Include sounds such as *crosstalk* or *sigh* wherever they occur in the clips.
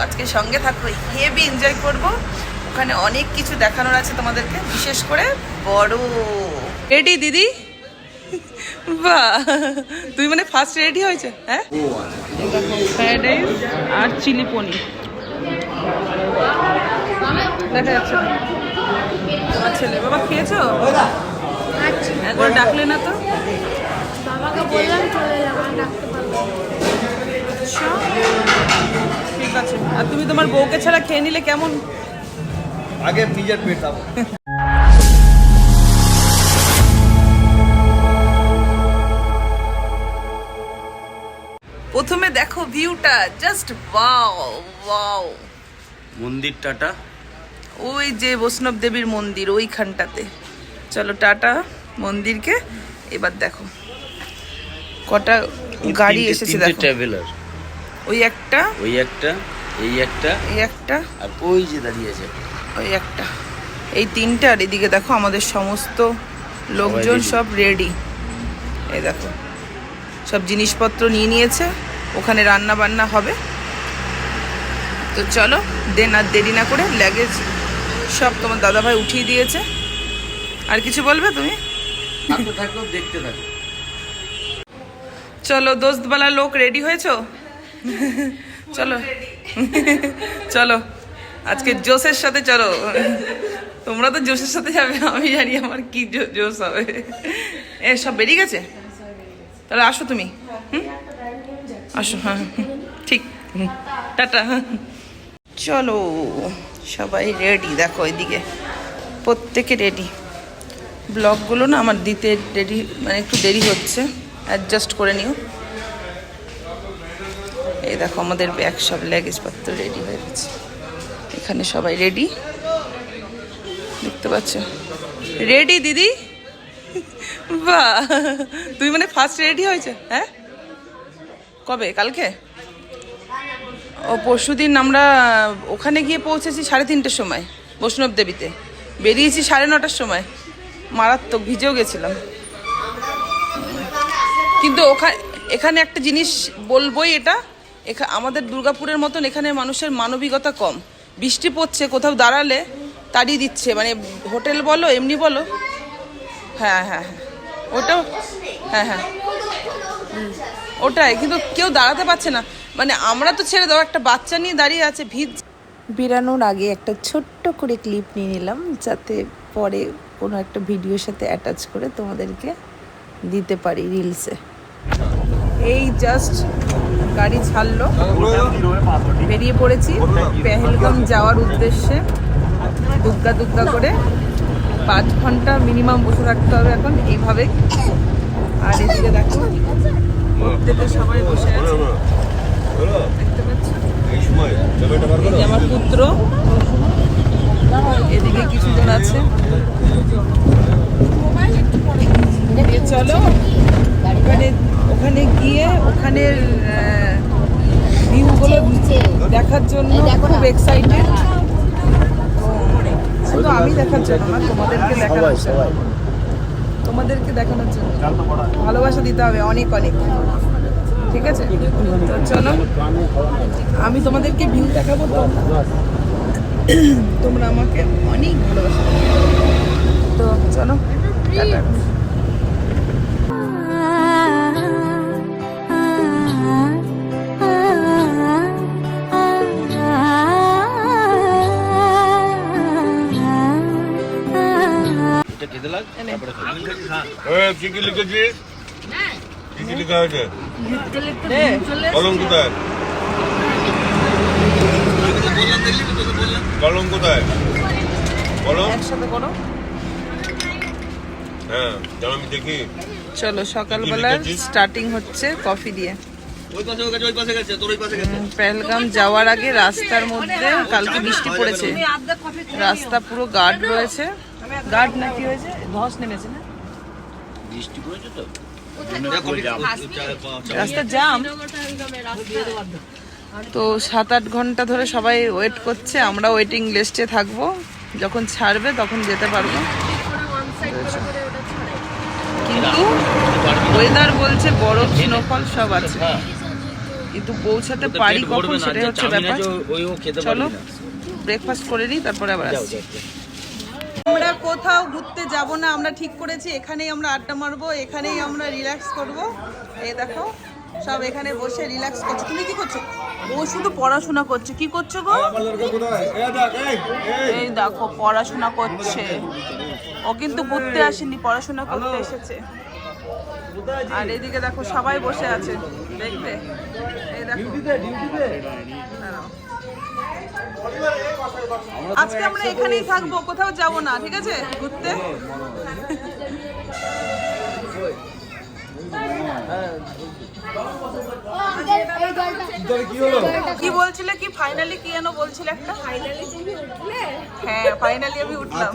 আজকে সঙ্গে থাকো হেভি এনজয় করব। ওখানে অনেক কিছু দেখানোর আছে তোমাদেরকে বিশেষ করে বড়। রেডি দিদি? বাহ! তুই মানে ফার্স্ট রেডি হয়েছে হ্যাঁ? ফ্রাইড রাইস আর চিলি পনির। দেখা যাচ্ছে। তোমার ছেলে বাবা খেয়েছো? একবার ডাকলে না তো? বাবাকে বললাম চলে যাব ডাকতে আচ্ছা। ঠিক আছে আর তুমি তোমার বউকে ছাড়া খেয়ে নিলে কেমন? আগে নিজের পেট প্রথমে দেখো ভিউটা জাস্ট ওয়াও ওয়াও মন্দির টাটা। ওই যে বৈষ্ণব দেবীর মন্দির ওইখানটাতে। চলো টাটা মন্দিরকে এবার দেখো। কটা গাড়ি এসেছে দেখো। ট্রাভেলার ওই একটা ওই একটা এই একটা এই একটা আর ওই যে দাঁড়িয়ে আছে। ওই একটা। এই তিনটে আর এদিকে দেখো আমাদের সমস্ত লোকজন সব রেডি এই দেখো সব জিনিসপত্র নিয়ে নিয়েছে ওখানে রান্না বান্না হবে। তো চলো দেন আর দেরি না করে লাগেজ সব তোমার দাদাভাই উঠিয়ে দিয়েছে। আর কিছু বলবে তুমি? থাকো দেখতে থাকো। চলো দোস্তবালা লোক রেডি হয়েছো? চলো। চলো। আজকে জোশের সাথে চলো। তোমরা তো জোশের সাথে যাবে, আমি জানি আমার কি জো- জোশ হবে। এ, সব বেরিয়ে গেছে? তাহলে আসো তুমি? আসো হ্যাঁ ঠিক। টাটা। চলো, সবাই রেডি দেখো এদিকে, প্রত্যেকে রেডি ব্লগগুলো না আমার দিতে রেডি মানে একটু দেরি হচ্ছে। অ্যাডজাস্ট করে নিও। এই দেখো, আমাদের ব্যাগ সব ল্যাগেজপত্র রেডি হয়ে গেছে। এখানে সবাই রেডি দেখতে পাচ্ছ? রেডি দিদি? *laughs* বাহ! তুই মানে ফার্স্ট রেডি হয়েছে হ্যাঁ? কবে? কালকে? ও পরশু দিন আমরা ওখানে গিয়ে পৌঁছেছি সাড়ে তিনটের সময়, বৈষ্ণব দেবীতে। বেরিয়েছি সাড়ে নটার সময়। মারাত্মক ভিজেও গেছিলাম। কিন্তু ওখানে এখানে একটা জিনিস বলবোই এটা আমাদের দুর্গাপুরের মতন এখানে মানুষের মানবিকতা কম। বৃষ্টি পড়ছে কোথাও দাঁড়ালে তাড়িয়ে দিচ্ছে। মানে হোটেল বলো এমনি বলো। হ্যাঁ হ্যাঁ হ্যাঁ। ওটাও হ্যাঁ হ্যাঁ। ওটাই কিন্তু কেউ দাঁড়াতে পারছে না। মানে আমরা তো ছেড়ে দাও একটা বাচ্চা নিয়ে দাঁড়িয়ে আছে ভিজ বেরানোর আগে একটা ছোট্ট করে ক্লিপ নিয়ে নিলাম যাতে পরে কোনো একটা ভিডিওর সাথে অ্যাটাচ করে তোমাদেরকে দিতে পারি রিলসে এই জাস্ট গাড়ি ছাড়লো। বেরিয়ে পড়েছি পেহেলগাম যাওয়ার উদ্দেশ্যে। দুগ্গা দুগ্গা করে পাঁচ ঘণ্টা মিনিমাম বসে থাকতে হবে এখন, এইভাবে। আর এদিকে দেখো প্রত্যেকে সবাই বসে আছে। দেখতে আমার পুত্র। এদিকে কিছু জন আছে চলো। ওখানে ওখানে গিয়ে ওখানের ভিউগুলো দেখার জন্য খুব এক্সাইটেড শুধু আমি দেখার জন্য না তোমাদেরকে দেখানোর জন্য। তোমাদেরকে দেখানোর জন্য। ভালোবাসা দিতে হবে অনেক অনেক। ঠিক আছে? তো চলো আমি তোমাদেরকে ভিউ দেখাবো তো। তোমরা আমাকে অনেক ভালোবাসা। তো চলো টাটা। কি কি লিখেছিস? কি কি লেখা হয়েছে কলম কোথায়? কলম কোথায়? কলম একসাথে করো হ্যাঁ আমি দেখি। চলো সকালবেলা? স্টার্টিং হচ্ছে কফি দিয়ে। ওই পাশে ওই পাশে গেছে তোর ওই পাশে গেছে। পেহেলগাম যাওয়ার আগে রাস্তার মধ্যে কালকে বৃষ্টি পড়েছে। রাস্তা পুরো গার্ড রয়েছে। গার্ড না কি হয়েছে? ধস নেমেছে না? বৃষ্টি পড়েছে তো? রাস্তা জাম তো সাত আট ঘণ্টা ধরে সবাই ওয়েট করছে আমরা ওয়েটিং লিস্টে থাকব। যখন ছাড়বে তখন যেতে পারব। কিন্তু ওয়েদার বলছে বরফ স্নোফল সব আছে। কিন্তু পৌঁছাতে পারি কখন সেটাই হচ্ছে ব্যাপার। চলো ব্রেকফাস্ট করে নিই তারপরে আবার আসছি। আমরা কোথাও ঘুরতে যাব না আমরা ঠিক করেছি এখানেই আমরা আড্ডা মারবো এখানেই আমরা রিল্যাক্স করব। এই দেখো সব এখানে বসে রিল্যাক্স করছে। তুমি কি করছ? ও শুধু পড়াশোনা করছে। কি করছ গো? এই দেখো পড়াশোনা করছে। ও কিন্তু ঘুরতে আসেনি পড়াশোনা করতে এসেছে। আর এইদিকে দেখো সবাই বসে আছে। দেখবে? এই দেখো। আজকে আমরা এখানেই থাকব কোথাও যাব না ঠিক আছে? ঘুরতে? কি বলছিলে কি? ফাইনালি কি যেন বলছিলে একটা? ফাইনালি তুমি উঠলে হ্যাঁ ফাইনালি আমি উঠলাম।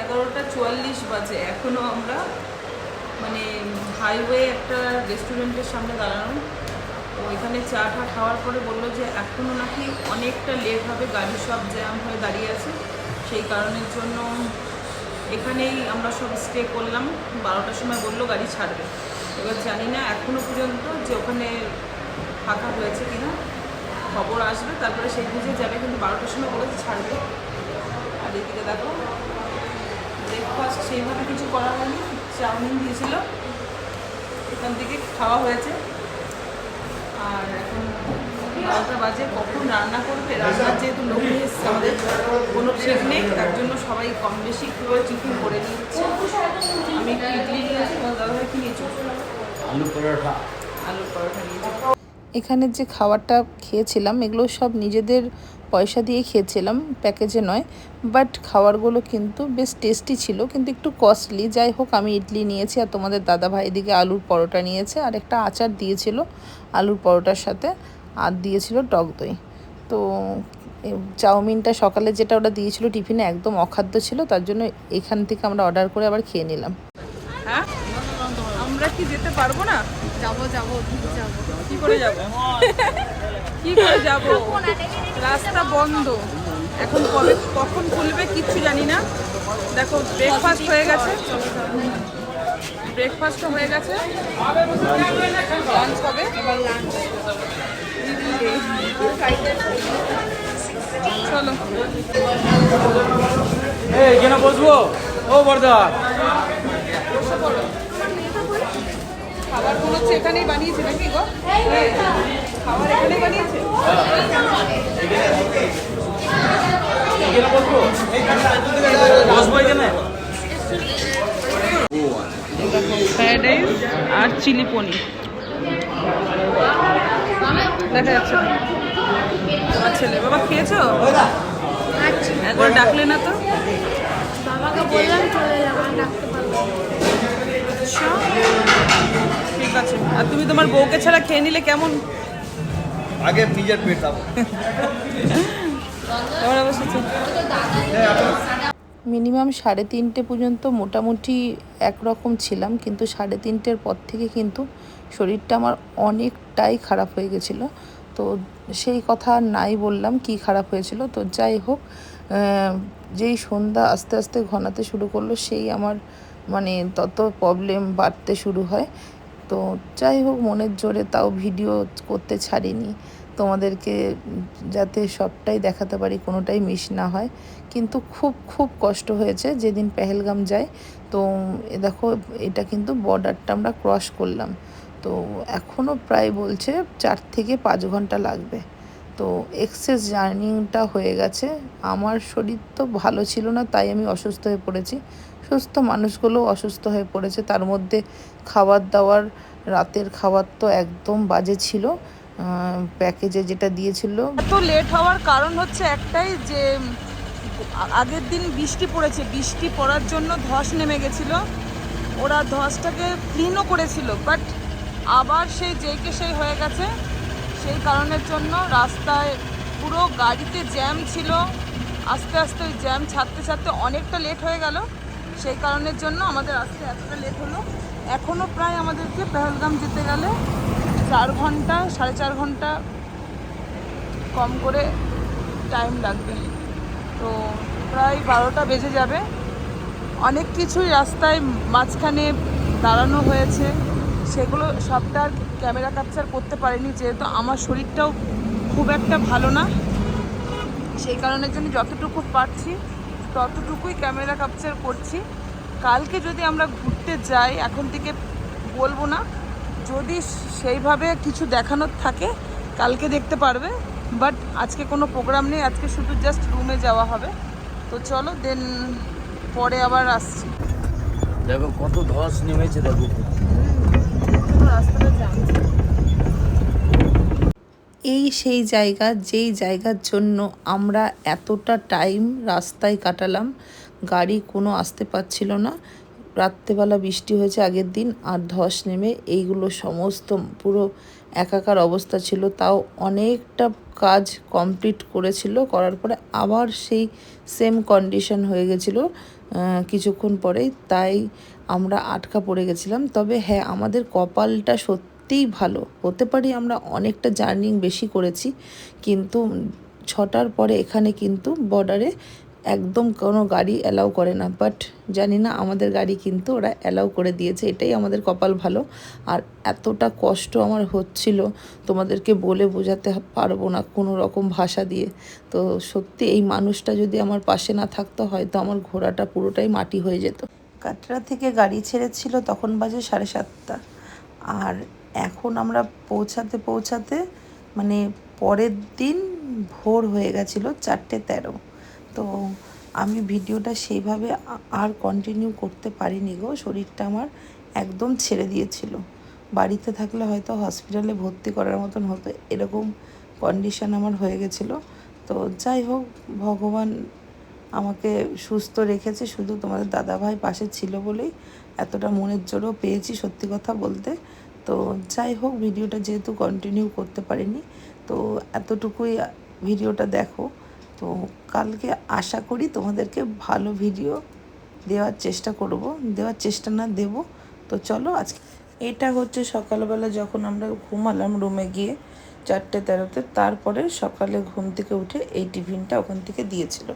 এগারোটা চুয়াল্লিশ বাজে এখনও আমরা মানে হাইওয়ে একটা রেস্টুরেন্টের সামনে দাঁড়ানো তো এখানে চা টা খাওয়ার পরে বলল যে এখনও নাকি অনেকটা লেট হবে গাড়ি সব জ্যাম হয়ে দাঁড়িয়ে আছে। সেই কারণের জন্য এখানেই আমরা সব স্টে করলাম। বারোটার সময় বলল গাড়ি ছাড়বে। এবার জানি না এখনও পর্যন্ত যে ওখানে ফাঁকা হয়েছে কিনা। খবর আসবে, তারপরে সেই বুঝে যাবে, কিন্তু বারোটার সময় বলেছে ছাড়বে। আর এদিকে দেখো ব্রেকফাস্ট সেইভাবে কিছু করা হয়নি, চাউমিন দিয়েছিল। এখান থেকে খাওয়া হয়েছে। আর এখন বারোটা বাজে কখন রান্না করবে? রান্নার যেহেতু লোক নিয়ে এসছে আমাদের কোনো ঠিক নেই তার জন্য সবাই কম বেশি করে টিফিন করে নিচ্ছে। আমি একটু ইডলি নিয়েছি দাদাভাই কি নিয়েছি আলু পরোটা। আলুর পরোটা নিয়েছি এখানে যে খাবারটা খেয়েছিলাম, এগুলো সব নিজেদের পয়সা দিয়ে খেয়েছিলাম, প্যাকেজে নয়। বাট খাবারগুলো কিন্তু বেশ টেস্টি ছিল, কিন্তু একটু কস্টলি। যাই হোক, আমি ইডলি নিয়েছি আর তোমাদের দাদা ভাই এদিকে আলুর পরোটা নিয়েছে আর একটা আচার দিয়েছিল আলুর পরোটার সাথে আর দিয়েছিল টক দই। তো চাউমিনটা সকালে যেটা ওটা দিয়েছিল টিফিনে একদম অখাদ্য ছিল, তার জন্য এখান থেকে আমরা অর্ডার করে আবার খেয়ে নিলাম। হ্যাঁ? আমরা কি যেতে পারব না? যাব যাব যাব। কি করে যাব? *laughs* কি করে যাব? রাস্তা বন্ধ। এখন কবে কখন খুলবে কিচ্ছু জানি না। দেখো ব্রেকফাস্ট হয়ে গেছে। ব্রেকফাস্টও হয়ে গেছে। লাঞ্চ হবে। চলো। এই এখানে বসবো? ও বর্দা। খাবার মনে হচ্ছে এখানেই বানিয়েছে নাকি গো? হ্যাঁ, খাবার এখানেই বানিয়েছে? ফ্রাইড রাইস আর চিলি পনির। দেখা যাচ্ছে। আমার ছেলে বাবা খেয়েছো? একবার ডাকলে না তো? বাবাকে বললাম চলে যাব আর ডাকতে পারব না। ঠিক আছে আর তুমি তোমার বউকে ছাড়া খেয়ে নিলে কেমন? আগে নিজের পেট দাও। কেমন বসেছে মিনিমাম সাড়ে তিনটে পর্যন্ত মোটামুটি একরকম ছিলাম কিন্তু সাড়ে তিনটের পর থেকে কিন্তু শরীরটা আমার অনেকটাই খারাপ হয়ে গেছিল। তো সেই কথা নাই বললাম কি খারাপ হয়েছিল। তো যাই হোক যেই সন্ধ্যা আস্তে আস্তে ঘনাতে শুরু করল সেই আমার মানে তত প্রবলেম বাড়তে শুরু হয়। তো যাই হোক, মনের জোরে তাও ভিডিও করতে ছাড়িনি। তোমাদেরকে যাতে সবটাই দেখাতে পারি, কোনোটাই মিস না হয়। কিন্তু খুব খুব কষ্ট হয়েছে যেদিন পেহেলগাম যাই। তো দেখো, এটা কিন্তু বর্ডারটা আমরা ক্রস করলাম। তো এখনও প্রায় বলছে চার থেকে পাঁচ ঘণ্টা লাগবে। তো এক্সেস জার্নিটা হয়ে গেছে। আমার শরীর তো ভালো ছিল না, তাই আমি অসুস্থ হয়ে পড়েছি। সুস্থ মানুষগুলোও অসুস্থ হয়ে পড়েছে। তার মধ্যে খাবার দাবার, রাতের খাবার তো একদম বাজে ছিল। প্যাকেজে যেটা দিয়েছিল। এত লেট হওয়ার কারণ হচ্ছে একটাই যে, আগের দিন বৃষ্টি পড়েছে। বৃষ্টি পড়ার জন্য ধস নেমে গেছিল। ওরা ধসটাকে ক্লিনও করেছিল। বাট আবার সেই যেইকে সেই হয়ে গেছে। সেই কারণের জন্য রাস্তায় পুরো গাড়িতে জ্যাম ছিল। আস্তে আস্তে ওই জ্যাম ছাড়তে ছাড়তে অনেকটা লেট হয়ে গেল। সেই কারণের জন্য আমাদের আসতে এতটা লেট হলো। এখনও প্রায় আমাদেরকে পেহেলগাম যেতে গেলে চার ঘণ্টা, সাড়ে চার ঘণ্টা কম করে টাইম লাগবে। তো প্রায় বারোটা বেজে যাবে। অনেক কিছুই রাস্তায় মাঝখানে দাঁড়ানো হয়েছে। সেগুলো সবটা ক্যামেরা ক্যাপচার করতে পারিনি, যেহেতু আমার শরীরটাও খুব একটা ভালো না। সেই কারণের জন্য যতটুকু পারছি ততটুকুই ক্যামেরা ক্যাপচার করছি। কালকে যদি আমরা ঘুরতে যাই এখন থেকে বলব না যদি সেইভাবে কিছু দেখানোর থাকে কালকে দেখতে পারবে। বাট আজকে কোনো প্রোগ্রাম নেই আজকে শুধু জাস্ট রুমে যাওয়া হবে। তো চলো দেন পরে আবার আসছি। দেখো কত ধস নেমেছে দেখো। রাস্তাটা এই সেই জায়গা, যেই জায়গার জন্য আমরা এতটা টাইম রাস্তায় কাটালাম, গাড়ি কোনো আসতে পারছিল না। রাত্রেবেলা বৃষ্টি হয়েছে আগের দিন, আর ধস নেমে এইগুলো সমস্ত পুরো একাকার অবস্থা ছিল। তাও অনেকটা কাজ কমপ্লিট করেছিল, করার পরে আবার সেই সেম কন্ডিশন হয়ে গেছিল কিছুক্ষণ পরেই। তাই আমরা আটকা পড়ে গেছিলাম। তবে হ্যাঁ আমাদের কপালটা সত্যিই ভালো। হতে পারি আমরা অনেকটা জার্নিং বেশি করেছি, কিন্তু ছটার পরে এখানে কিন্তু বর্ডারে একদম কোনো গাড়ি অ্যালাউ করে না। বাট জানি না, আমাদের গাড়ি কিন্তু ওরা অ্যালাউ করে দিয়েছে, এটাই আমাদের কপাল ভালো। আর এতটা কষ্ট আমার হচ্ছিল, তোমাদেরকে বলে বোঝাতে পারব না কোনো রকম ভাষা দিয়ে। তো সত্যি এই মানুষটা যদি আমার পাশে না থাকতো, হয়তো আমার ঘোড়াটা পুরোটাই মাটি হয়ে যেত। কাটরা থেকে গাড়ি ছেড়েছিল তখন বাজে সাড়ে সাতটা। আর এখন আমরা পৌঁছাতে পৌঁছাতে মানে পরের দিন ভোর হয়ে গেছিল চারটে তেরো। তো আমি ভিডিওটা সেইভাবে আর কন্টিনিউ করতে পারিনি গো, শরীরটা আমার একদম ছেড়ে দিয়েছিল। বাড়িতে থাকলে হয়তো হসপিটালে ভর্তি করার মতন হতো, এরকম কন্ডিশন আমার হয়ে গেছিল। তো যাই হোক, ভগবান আমাকে সুস্থ রেখেছে, শুধু তোমাদের দাদাভাই পাশে ছিল বলেই এতটা মনের জোরও পেয়েছি সত্যি কথা বলতে। তো যাই হোক ভিডিওটা যেহেতু কন্টিনিউ করতে পারিনি, তো এতটুকুই ভিডিওটা দেখো। তো কালকে আশা করি তোমাদেরকে ভালো ভিডিও দেওয়ার চেষ্টা করব, দেওয়ার চেষ্টা না দেব। তো চলো আজকে এটা হচ্ছে সকালবেলা যখন আমরা ঘুমালাম রুমে গিয়ে চারটে তেরোতে, তারপরে সকালে ঘুম থেকে উঠে এই টিফিনটা ওখান থেকে দিয়েছিল।